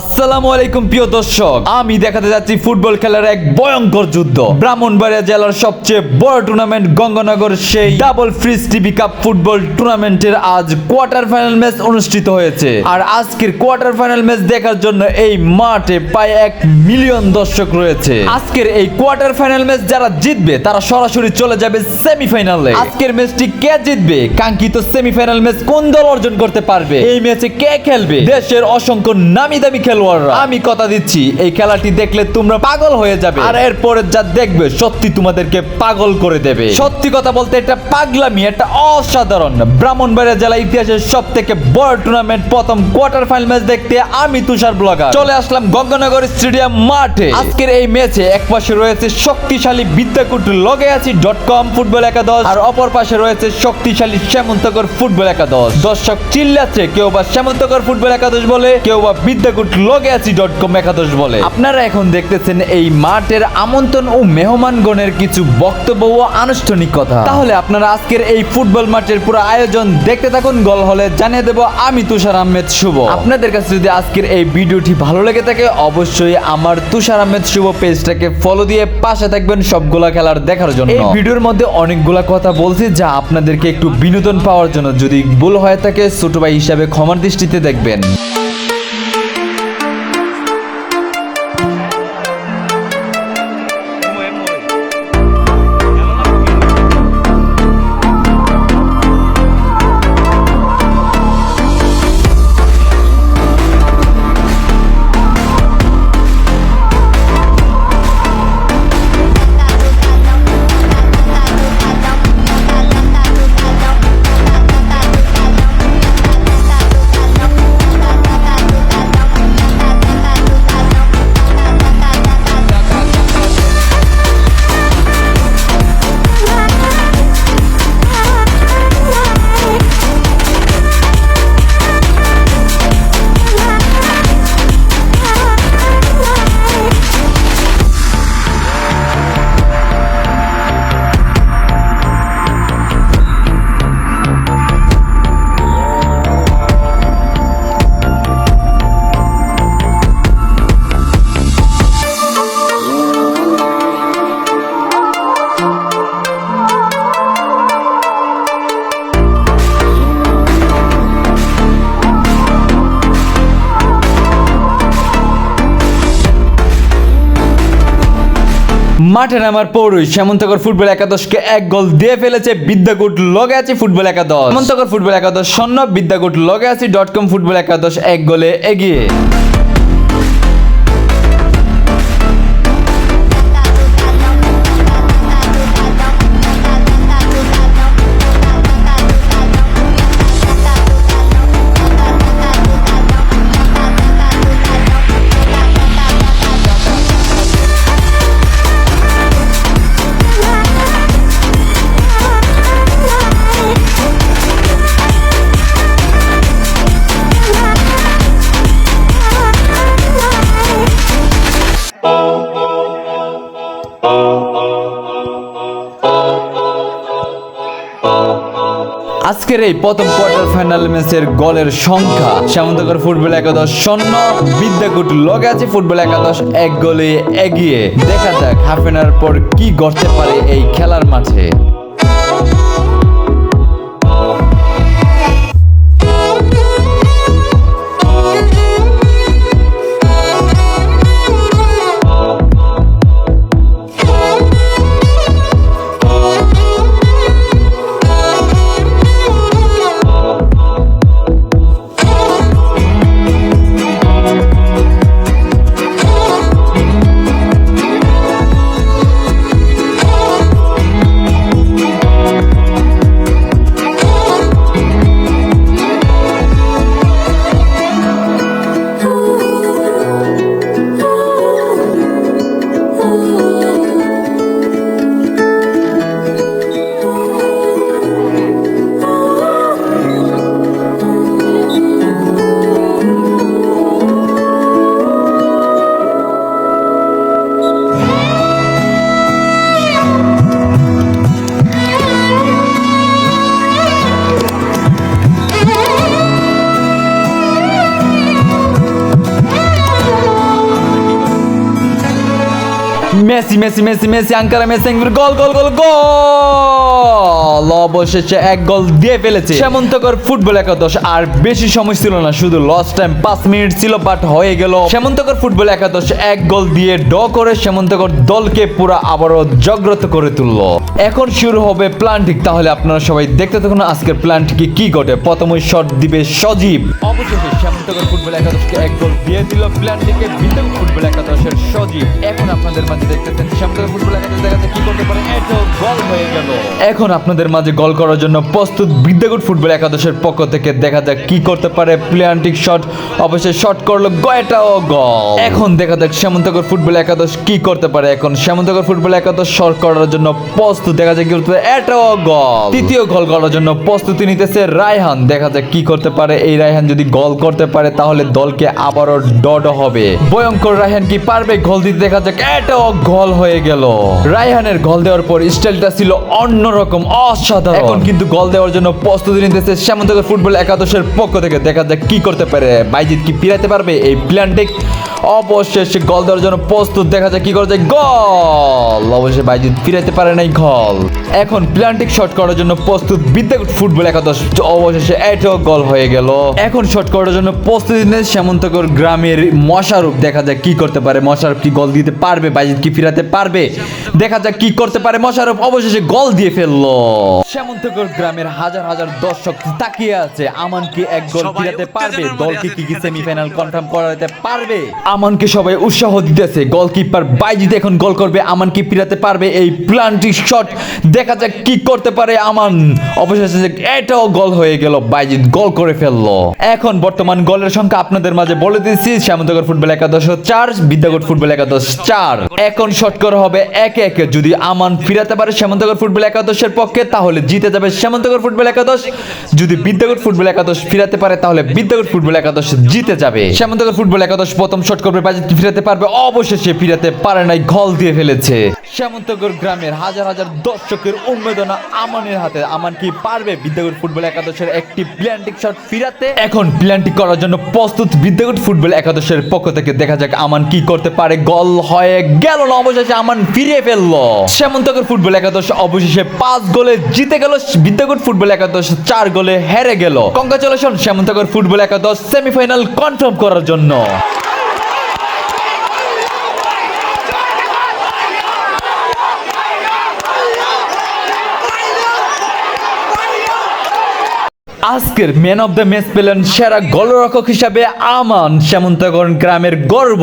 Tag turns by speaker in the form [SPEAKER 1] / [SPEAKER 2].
[SPEAKER 1] আসসালামু আলাইকুম, প্রিয় দর্শক। আমি দেখাতে যাচ্ছি ফুটবল খেলার এক ভয়ঙ্কর যুদ্ধ। ব্রাহ্মণবাড়িয়া জেলার সবচেয়ে বড় টুর্নামেন্ট গঙ্গানগর সেই double fridge TV cup football টুর্নামেন্টের আজ কোয়ার্টার ফাইনাল ম্যাচ অনুষ্ঠিত হয়েছে। আর আজকের কোয়ার্টার ফাইনাল ম্যাচ দেখার জন্য এই মাঠে প্রায় এক মিলিয়ন দর্শক রয়েছে। আজকের এই কোয়ার্টার ফাইনাল ম্যাচ যারা জিতবে, তারা সরাসরি চলে যাবে সেমিফাইনালে আজকের ম্যাচটি কে জিতবে? কাঙ্ক্ষিত সেমিফাইনাল ম্যাচ কোন দল অর্জন করতে পারবে? এই ম্যাচে কে খেলবে? দেশের অসংখ্য নামি দামি খেলোয়াড়রা। আমি কথা দিচ্ছি এই খেলাটি দেখলে তোমরা পাগল হয়ে যাবে। আর এরপরে যা দেখবে সত্যি তোমাদেরকে পাগল করে দেবে। সত্যি কথা বলতে এটা পাগলামি এটা অসাধারণ। ব্রাহ্মণবাড়িয়া জেলা ইতিহাসের সব থেকে বড় টুর্নামেন্ট প্রথম কোয়ার্টার ফাইনাল ম্যাচ দেখতে আমি তুষার ব্লগার। চলে আসলাম গঙ্গানগর স্টেডিয়াম মাঠে। আজকের এই ম্যাচে এক পাশে রয়েছে শক্তিশালী বিদ্যাকুট লগে আছি. ডট কম ফুটবল একাদশ আর অপর পাশে রয়েছে শক্তিশালী শ্যামন্তকর ফুটবল একাদশ। দর্শক চিল্লাচ্ছে কেউ বা শ্যামন্তকর ফুটবল একাদশ বলে কেউ বা বিদ্যাকুট একাদশ বলে। আপনারা এখন দেখতেছেন এই মাঠের আমন্ত্রণ ও কিছু বক্তব্য ও আনুষ্ঠানিক কথা। তাহলে আপনারা আজকের এই ফুটবল মাঠের পুরো আয়োজন দেখতে থাকুন, গল হলে জানিয়ে দেব, আমি তুষার আহমেদ শুভ। আপনাদের কাছে যদি আজকের এই ভিডিওটি ভালো লেগে থাকে, অবশ্যই আমার তুষার আহমেদ শুভ পেজটাকে ফলো দিয়ে পাশে থাকবেন সবগুলা খেলার দেখার জন্য। এই ভিডিওর মধ্যে অনেকগুলা কথা বলছি, যা আপনাদেরকে একটু বিনোদন পাওয়ার জন্য। যদি ভুল হয়ে থাকে, ছোট ভাই হিসাবে ক্ষমার দৃষ্টিতে দেখবেন। মাঠে নামার পরই শ্যামন্তকর ফুটবল একাদশকে এক গোল দিয়ে ফেলেছে বিদ্যাকুট লগে আছে ফুটবল একাদশ। শ্যামন্তকর ফুটবল একাদশ শূন্য বিদ্যাকুট লগে আছে ডট কম ফুটবল একাদশ এক গোলে এগিয়ে। আজকের এই প্রথম কোয়ার্টার ফাইনাল ম্যাচের গোলের সংখ্যা শ্যামন্তকর ফুটবল একাদশ শূন্য বিদ্যাকুট লগে আছে, ফুটবল একাদশ এক গোলে এগিয়ে। দেখা যাক হাফ এন পর কি করতে পারে এই খেলার মাঠে। Messi Messi Messi Messi Ankara Messi goal goal goal goal অবশেষে এক গোল দিয়ে ফেলেছে। সেমন্তকর ফুটবল একাদশ, আর বেশি সময় ছিল না, শুধু লস্ট টাইম পাঁচ মিনিট ছিল বাট হয়ে গেল। সেমন্তকর ফুটবল একাদশ, এক গোল দিয়ে ড করে সেমন্তকর দলকে পুরো আবারও জাগ্রত করে তুললো। এখন শুরু হবে প্লান্টিক তাহলে আপনারা সবাই দেখতে থাকুন আজকের প্লান্টিকে কি ঘটে। প্রথমে শট দিবে সজীব। অবশেষে সেমন্তকর ফুটবল একাদশকে এক গোল দিয়ে দিল প্লান্টিকে ফুটবল একাদশের সজীব। এখন আপনাদের মাঝে এখন আপনাদের মাঝে গোল করার জন্য প্রস্তুত বিদ্যাগুট ফুটবল একাদশের পক্ষ থেকে দেখা যাক কি করতে পারে প্লান্টিক শট অবশ্যই শট করল গয়টাও গোল এখন দেখা যাক সেমন্তকর ফুটবল একাদশ কি করতে পারে। এখন সেমন্তকর ফুটবল একাদশ শট করার জন্য প্রস্তুত দেখা যাক কি করতে পারে। এটাও গোল তৃতীয় গোল করার জন্য প্রস্তুতি নিতেছে রায়হান। দেখা যাক কি করতে পারে। এই রায়হান যদি গোল করতে পারে, তাহলে দলকে আবারও ডড হবে। ভয়ঙ্কর রায়হান কি পারবে? গোল দিতে দেখা যাক। এটাও গোল হয়ে গেল। রায়হানের গল দেওয়ার পর স্টাইলটা ছিল অন্যরকম, অসাধারণ। এখন কিন্তু গল দেওয়ার জন্য প্রস্তুতি নিতেছে শ্যামন্তকর ফুটবল একাদশের পক্ষ থেকে। দেখা যাক কি করতে পারে। বাইজিৎ কি ফিরাতে পারবে এই প্ল্যানটিক অবশেষে গোল দেওয়ার জন্য প্রস্তুত দেখা যায় কি করে যায় গোল! অবশ্যই বাইজিৎ ফিরাতে পারে নাই গোল। এখন প্ল্যান্টিক শট করার জন্য প্রস্তুত বিদ্যাগুট ফুটবল একাদশ। অবশেষে এটাও গোল হয়ে গেল। এখন শট করার জন্য প্রস্তুতি নিয়ে শ্যামন্তকর গ্রামের মশারূপ। দেখা যায় কি করতে পারে। মশারূপ কি গোল দিতে পারবে? বাইজিৎ কি ফিরাতে পারবে? দেখা যাক কি করতে পারে মশারূপ। অবশেষে গোল দিয়ে ফেলল। শ্যামন্তকর গ্রামের হাজার হাজার দর্শক তাকিয়ে আছে। আমান কি এক গোল ফিরাতে পারবে? দলকে কি কি সেমিফাইনাল কনফার্ম করাতে পারবে? আমানকে সবাই উৎসাহ দিতেছে। গোলকিপার বাইজিত এখন গোল করবে আমান কি ফিরাতে পারবে। এই প্লান্টিক শট দেখা যাক কি করতে পারে আমান। অবশেষে এটাও গোল হয়ে গেল বাইজিত গোল করে ফেলল। এখন বর্তমান গোলের সংখ্যা আপনাদের মাঝে বলে দিচ্ছি শ্যামন্তগর ফুটবল একাদশ চার বিদ্যাগর ফুটবল একাদশ চার। এখন শট করা হবে একে একে। যদি আমান ফিরাতে পারে শ্যামন্তগর ফুটবল একাদশের পক্ষে, তাহলে জিতে যাবে শ্যামন্তগর ফুটবল একাদশ। যদি বিদ্যাগর ফুটবল একাদশ ফিরাতে পারে, তাহলে বিদ্যাগর ফুটবল একাদশ জিতে যাবে। শ্যামন্তগর ফুটবল একাদশ প্রথম শট করবে বাজিত ফিরাতে পারবে? অবশেষে ফিরাতে পারে নাই, ঘল দিয়ে ফেলেছে। শ্যামন্তগর গ্রামের হাজার হাজার দর্শকের উন্মেদনা আমানের হাতে। আমান কি পারবে? বিদ্যাগর ফুটবল একাদশের একটি প্ল্যান্টিক শট ফিরাতে? এখন প্ল্যান্টিক করার জন্য প্রস্তুত বিদ্যাগর ফুটবল একাদশের পক্ষ থেকে দেখা যাক আমান কি করতে পারে। গোল হয়ে গেল না, অবশেষে আমান ফিরিয়ে ফেলল। শ্যামন্তকর ফুটবল একাদশ অবশেষে পাঁচ গোলে জিতে গেল। বিদ্যাগর ফুটবল একাদশ চার গোলে হেরে গেল। কংগ্রাচুলেশন শ্যামন্তকর ফুটবল একাদশ সেমিফাইনাল কনফার্ম করার জন্য। আজকের ম্যান অফ দ্য ম্যাচ পেলেন সেরা গোলরক্ষক হিসাবে আমান শ্যামন্তগর গ্রামের গর্ব।